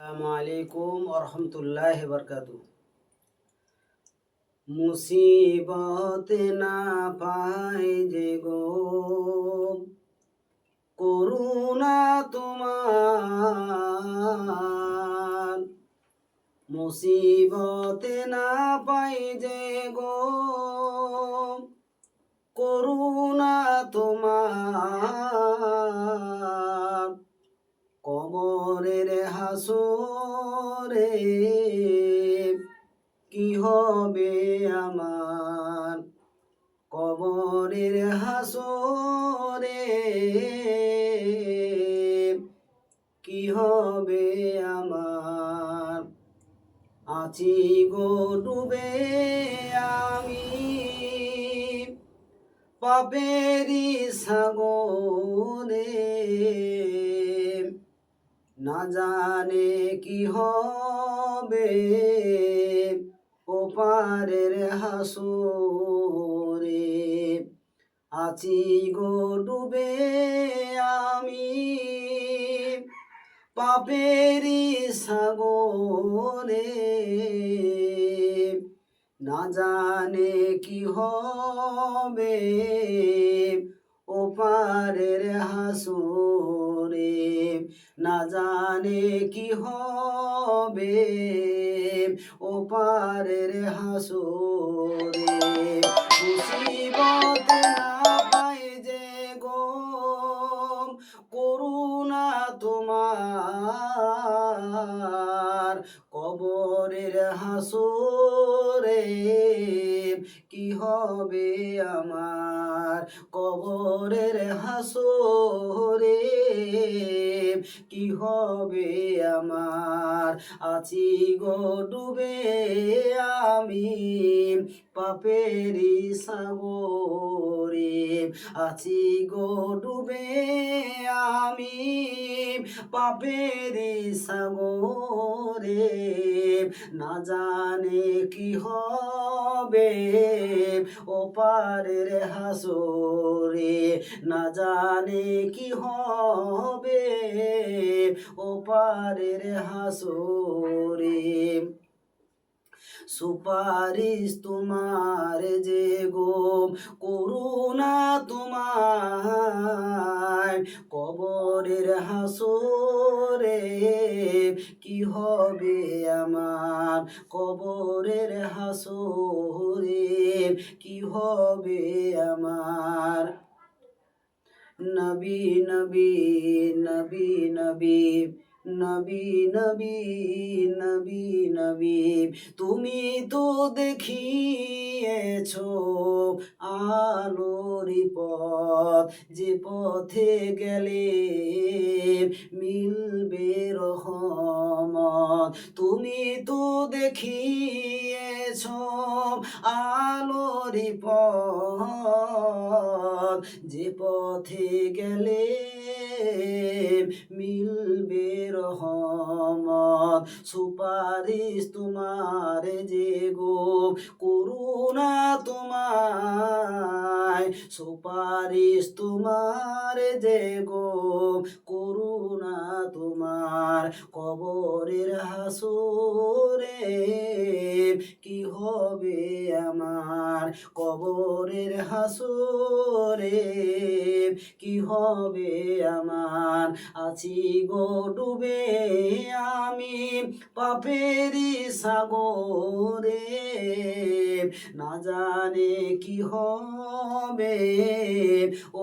আসসালামু আলাইকুম আরহামতুল্লাহ বরকাতু মুসিবত না পাই যে গো, করুণা তোমার। মুসিবত না পাই যে গো, করুণা তোমার। হাসরে কি হবে আমার? কবরের হাসরে কি হবে আমার? আছি গো ডুবে আমি পাপেরি সাগরে। না জানে কি হবে ওপারের হাসরে। আছি গো ডুবে আমি পাপেরি সাগরে। না জানে কি হবে ওপারের হাসুরে না জানে কি হবে। ওপারের হাসরে কবরের হাসরে কি হবে আমার? কবরের হাসরে কি হবে আমার? আছি গো ডুবে আমি পাপেরি সাগরে। আছি গো ডুবে আমি পাপেরি সাগরে। না জানে কি হবে ওপারের হাসরে। না জানে কি হবে ওপারের হাসরে। সুপারিশ তোমার যে গো, করুণা তোমার কবরের হাসরে কি হবে আমার? কবরের হাসরে কি হবে আমার? নবী নবী নবী নবী নবী নবী নবী নবী, তুমি তো দেখিয়েছ আলোর পথ। যে পথে গেলে মিলবে রহমত। তুমি তো দেখিয়েছো আলোরি পথ। যে পথে গেলে মিলবে রহমত। সুপারিশ তোমার যে গো, করুণা তোমায়। সুপারিশ তোমার যে গো, করুণা তোমার। কবরের হাসরে কি আমার কবরের হাসরে, কি হবে আমার? আছি গো ডুবে আমি পাপেরি সাগরে। না জানে কি হবে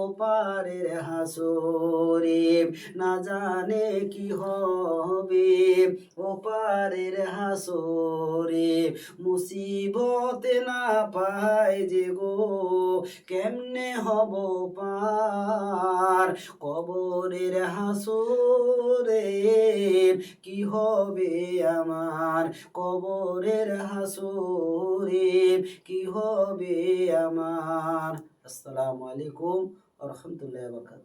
ওপারের হাসরে। না জানে কি হবে ওপারের হাসরে মুসিবত না পায় যে গো, কেমনে হব পার কবরের হাসরে? কি হবে আমার কবরের হাসরে? কি হবে আমার? আসসালামু আলাইকুম রহমতুল্লাহ বরকাত